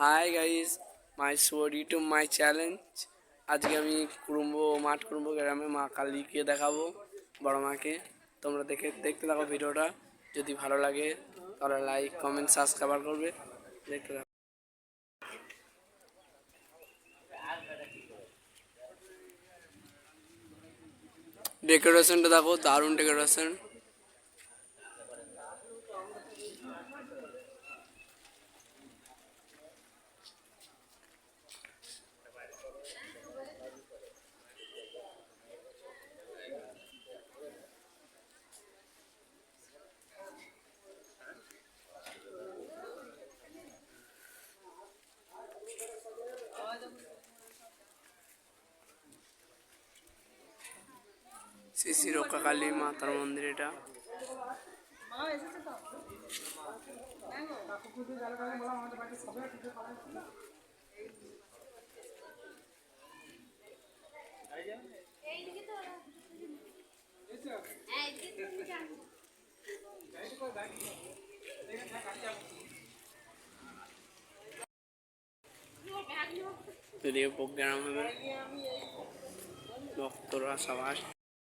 Hi guys my sorry to my challenge আজকে আমি কুড়ুম্বো মাঠ কুড়ুম্বো গ্রামে মা কালীকে দেখাবো, বড় মাকে। তোমরা দেখে, দেখতে থাকো ভিডিওটা। যদি ভালো লাগে, তাহলে লাইক কমেন্ট সাবস্ক্রাইব করবে। দেখতে থাকো। ডেকোরেশনটা দেখো, দারুণ ডেকোরেশন শ্রী শ্রী রক্ষা কালী মাতার মন্দির এটা। প্রোগ্রাম হবে। ভক্তরা সব আসছে